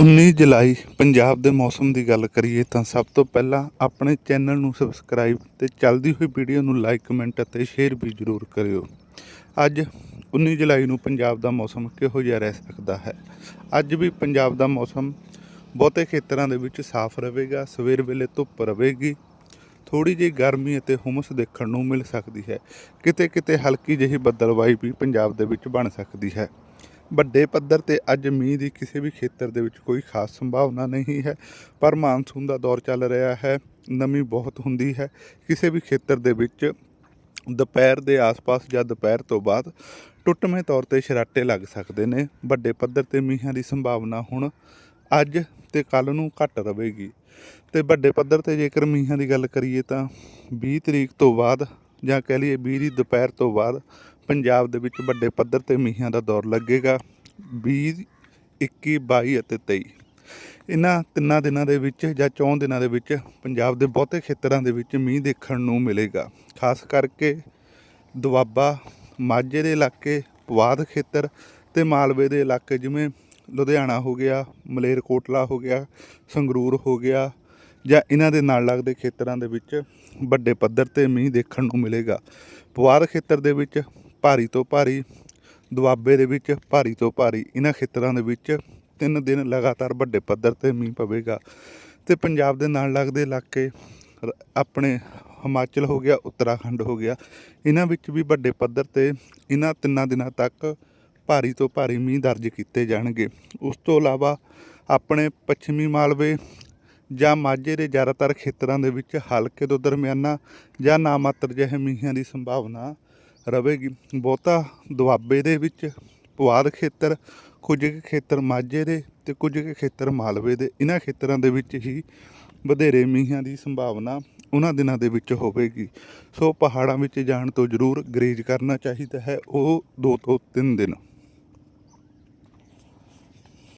19 ਜੁਲਾਈ ਪੰਜਾਬ ਦੇ ਮੌਸਮ ਦੀ ਗੱਲ ਕਰੀਏ ਤਾਂ ਸਭ ਤੋਂ ਪਹਿਲਾਂ ਆਪਣੇ ਚੈਨਲ ਨੂੰ ਸਬਸਕ੍ਰਾਈਬ ਤੇ ਚੱਲਦੀ ਹੋਈ ਵੀਡੀਓ ਨੂੰ ਲਾਈਕ, ਕਮੈਂਟ ਅਤੇ ਸ਼ੇਅਰ ਵੀ ਜ਼ਰੂਰ ਕਰਿਓ। ਅੱਜ 19 ਜੁਲਾਈ ਨੂੰ ਪੰਜਾਬ ਦਾ ਮੌਸਮ ਕਿਹੋ ਜਿਹਾ ਰਹਿ ਸਕਦਾ ਹੈ? ਅੱਜ ਵੀ ਪੰਜਾਬ ਦਾ ਮੌਸਮ ਬਹੁਤੇ ਖੇਤਰਾਂ ਦੇ ਵਿੱਚ ਸਾਫ਼ ਰਹੇਗਾ, ਸਵੇਰ ਵੇਲੇ ਧੁੱਪ ਰਹੇਗੀ ਥੋੜੀ ਜਿਹੀ ਗਰਮੀ ਅਤੇ ਹੁਮਸ ਦੇਖਣ ਨੂੰ ਮਿਲ ਸਕਦੀ ਹੈ ਕਿਤੇ ਕਿਤੇ ਹਲਕੀ ਜਿਹੀ ਬੱਦਲਵਾਈ ਵੀ ਪੰਜਾਬ ਦੇ ਵਿੱਚ ਬਣ ਸਕਦੀ ਹੈ। ਵੱਡੇ ਪੱਧਰ ਤੇ ਅੱਜ ਮੀਂਹ ਦੀ ਕਿਸੇ ਵੀ ਖੇਤਰ ਦੇ ਵਿੱਚ ਕੋਈ ਖਾਸ ਸੰਭਾਵਨਾ ਨਹੀਂ ਹੈ, ਪਰ ਮਾਨਸੂਨ ਦਾ ਦੌਰ ਚੱਲ ਰਿਹਾ ਹੈ, ਨਮੀ ਬਹੁਤ ਹੁੰਦੀ ਹੈ। ਕਿਸੇ ਵੀ ਖੇਤਰ ਦੇ ਵਿੱਚ ਦੁਪਹਿਰ ਦੇ ਆਸ-ਪਾਸ ਜਾਂ ਦੁਪਹਿਰ ਤੋਂ ਬਾਅਦ ਟੁੱਟਵੇਂ ਤੌਰ ਤੇ ਸ਼ਰਾਟੇ ਲੱਗ ਸਕਦੇ ਨੇ। ਵੱਡੇ ਪੱਧਰ ਤੇ ਮੀਂਹਾਂ ਦੀ ਸੰਭਾਵਨਾ ਹੁਣ ਅੱਜ ਤੇ ਕੱਲ ਨੂੰ ਘੱਟ ਰਹੇਗੀ। ਤੇ ਵੱਡੇ ਪੱਧਰ ਤੇ ਜੇਕਰ ਮੀਂਹਾਂ ਦੀ ਗੱਲ ਕਰੀਏ ਤਾਂ 20 ਤਰੀਕ ਤੋਂ ਬਾਅਦ ਜਾਂ ਕਹਿ ਲਈਏ 20 ਦੀ ਦੁਪਹਿਰ ਤੋਂ ਬਾਅਦ ਪੰਜਾਬ ਦੇ ਵਿੱਚ ਵੱਡੇ ਪੱਧਰ ਤੇ ਮੀਂਹਾਂ ਦਾ ਦੌਰ ਲੱਗੇਗਾ। 20 21 22 ਅਤੇ 23 ਇਹਨਾਂ ਤਿੰਨਾਂ ਦਿਨਾਂ ਦੇ ਵਿੱਚ ਜਾਂ ਚੌਂ ਦਿਨਾਂ ਦੇ ਵਿੱਚ ਪੰਜਾਬ ਦੇ ਬਹੁਤੇ ਖੇਤਰਾਂ ਦੇ ਵਿੱਚ ਮੀਂਹ ਦੇਖਣ ਨੂੰ ਮਿਲੇਗਾ। ਖਾਸ ਕਰਕੇ ਦੁਆਬਾ, ਮਾਝੇ ਦੇ ਇਲਾਕੇ, ਪੁਆਧ ਖੇਤਰ ਤੇ ਮਾਲਵੇ ਦੇ ਇਲਾਕੇ ਜਿਵੇਂ ਲੁਧਿਆਣਾ ਹੋ ਗਿਆ, ਮਲੇਰਕੋਟਲਾ ਹੋ ਗਿਆ, ਸੰਗਰੂਰ ਹੋ ਗਿਆ ਜਾਂ ਇਹਨਾਂ ਦੇ ਨਾਲ ਲੱਗਦੇ ਖੇਤਰਾਂ ਦੇ ਵਿੱਚ ਵੱਡੇ ਪੱਧਰ ਤੇ ਮੀਂਹ ਦੇਖਣ ਨੂੰ ਮਿਲੇਗਾ। ਪੁਆਧ ਖੇਤਰ ਦੇ ਵਿੱਚ ਭਾਰੀ ਤੋਂ ਭਾਰੀ, ਦੁਆਬੇ ਦੇ ਵਿੱਚ ਭਾਰੀ ਤੋਂ ਭਾਰੀ ਇਹਨਾਂ ਖੇਤਰਾਂ ਦੇ ਵਿੱਚ ਤਿੰਨ ਦਿਨ ਲਗਾਤਾਰ ਵੱਡੇ ਪੱਧਰ ਤੇ ਮੀਂਹ ਪਵੇਗਾ ਤੇ ਪੰਜਾਬ ਦੇ ਨਾਲ ਲੱਗਦੇ ਇਲਾਕੇ ਆਪਣੇ ਹਿਮਾਚਲ ਹੋ ਗਿਆ, ਉੱਤਰਾਖੰਡ ਹੋ ਗਿਆ ਇਹਨਾਂ ਵਿੱਚ ਵੀ ਵੱਡੇ ਪੱਧਰ ਤੇ ਇਹਨਾਂ ਤਿੰਨਾਂ ਦਿਨਾਂ ਤੱਕ ਭਾਰੀ ਤੋਂ ਭਾਰੀ ਮੀਂਹ ਦਰਜ ਕੀਤੇ ਜਾਣਗੇ। ਉਸ ਤੋਂ ਇਲਾਵਾ ਆਪਣੇ ਪੱਛਮੀ ਮਾਲਵੇ ਜਾਂ ਮਾਝੇ ਦੇ ਜ਼ਿਆਦਾਤਰ ਖੇਤਰਾਂ ਦੇ ਵਿੱਚ ਹਲਕੇ ਤੋਂ ਦਰਮਿਆਨਾ ਜਾਂ ਨਾਮਾਤਰ ਜਿਹੇ ਮੀਂਹਾਂ ਦੀ ਸੰਭਾਵਨਾ ਰਹੇਗੀ ਬਹੁਤਾ ਦੁਆਬੇ ਦੇ ਵਿੱਚ ਪੁਆਧ ਖੇਤਰ, ਕੁਝ ਕੁ ਖੇਤਰ ਮਾਝੇ ਦੇ ਤੇ ਕੁਝ ਕੁ ਖੇਤਰ ਮਾਲਵੇ ਦੇ। ਇਹਨਾਂ ਖੇਤਰਾਂ ਦੇ ਵਿੱਚ ਹੀ ਵਧੇਰੇ ਮੀਂਹਾਂ ਦੀ ਸੰਭਾਵਨਾ ਉਹਨਾਂ ਦਿਨਾਂ ਦੇ ਵਿੱਚ ਹੋਵੇਗੀ। ਸੋ ਪਹਾੜਾਂ ਵਿੱਚ ਜਾਣ ਤੋਂ ਜ਼ਰੂਰ ਗਰੇਜ ਕਰਨਾ ਚਾਹੀਦਾ ਹੈ। ਉਹ ਦੋ ਤੋਂ ਤਿੰਨ ਦਿਨ।